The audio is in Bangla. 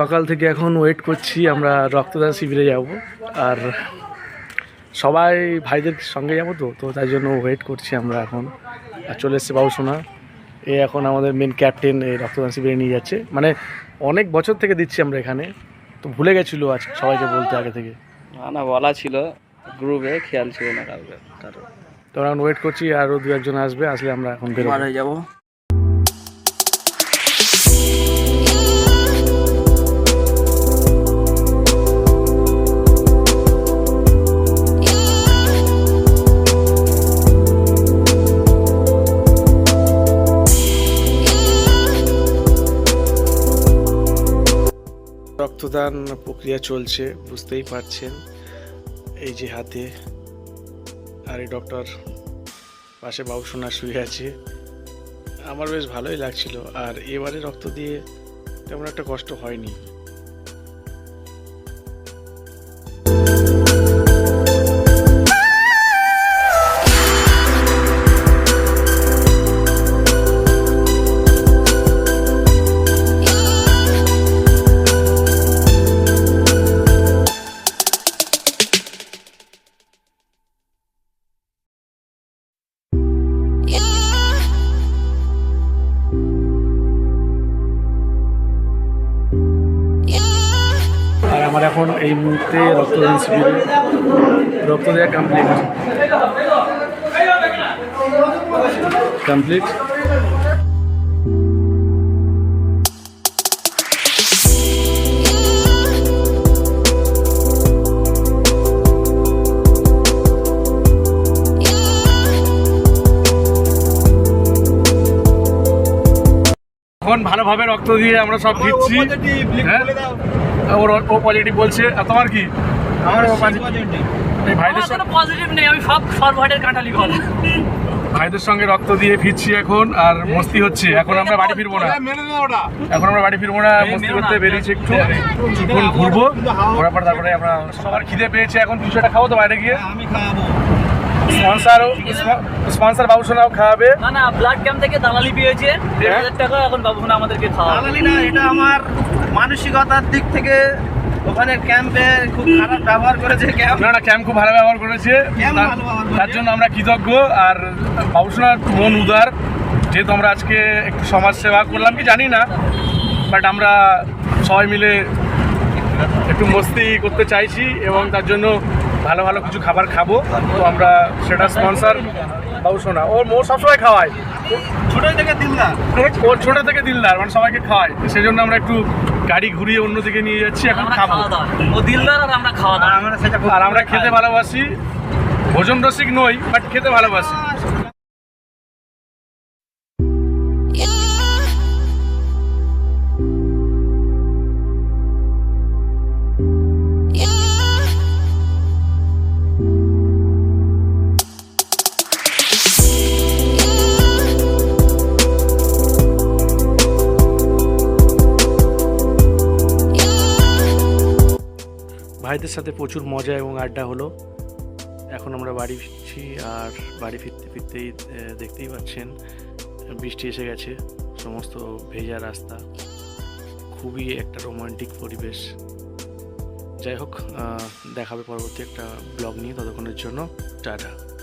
সকাল থেকে এখন ওয়েট করছি আমরা রক্তদান শিবিরে যাব। আর সবাই ভাইদের সঙ্গে যাব তো তো তাই জন্য ওয়েট করছি আমরা এখন। আর চলে এসছে বাবুসোনা এ এখন আমাদের মেন ক্যাপ্টেন এই রক্তদান শিবিরে নিয়ে যাচ্ছে। মানে অনেক বছর থেকে দিচ্ছি আমরা এখানে। তো ভুলে গেছিল আজ সবাইকে বলতে আগে থেকে। না না বলা ছিল গ্রুপে খেয়াল ছিল না কারও। তো এখন ওয়েট করছি আরও দু একজন আসবে আসলে আমরা এখন বেরোবো। যাব। রক্তদান প্রক্রিয়া চলছে, বুঝতেই পারছেন। এই যে হাতে আর এই ডক্টর পাশে বাবুসোনা শুয়ে আছে। আমার বেশ ভালোই লাগছিল। আর এবারে রক্ত দিয়ে তেমন একটা কষ্ট হয়নি। আমার এখন এই মুহূর্তে রক্তদান শিবিরে রক্ত দেওয়া কমপ্লিট কমপ্লিট এখন ভালোভাবে রক্ত দিয়ে আমরা সব দিচ্ছি হ্যাঁ? ওর ও পজিটিভ বলছে। আর তোমার কি? আমার এই ভাইদের সঙ্গে পজিটিভ নেই আমি সব ভাইদের সঙ্গে রক্ত দিয়ে ফিরছি এখন আর মস্তি হচ্ছে। এখন আমরা বাড়ি ফিরবো না। এখন আমরা বাড়ি ফিরবো না মস্তি করতে বেরিয়েছি একটু। কিছুক্ষণ ঘুরবো। ঘোরার পর তারপরে আমরা সবার খিদে পেয়েছে এখন কিছু একটা খাব তো বাইরে গিয়ে। আমি খাওয়াবো স্পন্সারও স্পন্সার বাবুসোনাও খাওয়াবে। না না ব্লাড ক্যাম্প থেকে দালালি পেয়েছে। দেড় হাজার টাকা এখন বাবুন আমাদেরকে খাওয়া দালালি না এটা আমার মানসিকতার দিক থেকে ওখানে ক্যাম্পে খুব খারাপ ব্যবহার করেছে ক্যাম্প না না ক্যাম্প খুব ভালো ব্যবহার করেছে। তার- ভালো ব্যবহার করেছে। তার জন্য আমরা কৃতজ্ঞ। আর বাবুসোনার মন উদার। যেহেতু আমরা আজকে একটু সমাজ সেবা করলাম কি জানি না। বাট আমরা সবাই মিলে একটু মস্তি করতে চাইছি এবং তার জন্য ভালো ভালো কিছু খাবার খাব। তো আমরা সেটা স্পন্সার বাবুসোনা ওর মো সবসময় খাওয়ায়। ছোট থেকে দিলদার। ওর ছোটো থেকে দিলদার মানে সবাইকে খাওয়ায়। সেই জন্য আমরা একটু গাড়ি ঘুরিয়ে অন্যদিকে নিয়ে যাচ্ছি এখন খাব। ও দিলদার আর আমরা খাওয়া দাওয়া আমরা সেটা খুব আর আমরা খেতে ভালোবাসি। ভোজন রসিক নই বাট খেতে ভালোবাসি। ভাইদের সাথে প্রচুর মজা এবং আড্ডা হলো। এখন আমরা বাড়ি ফিরছি আর বাড়ি ফিরতে ফিরতেই দেখতেই পাচ্ছেন, বৃষ্টি এসে গেছে, সমস্ত ভেজা রাস্তা। খুবই একটা রোমান্টিক পরিবেশ। যাই হোক দেখাবে পরবর্তী একটা ব্লগ নিয়ে ততক্ষণের জন্য। টাটা।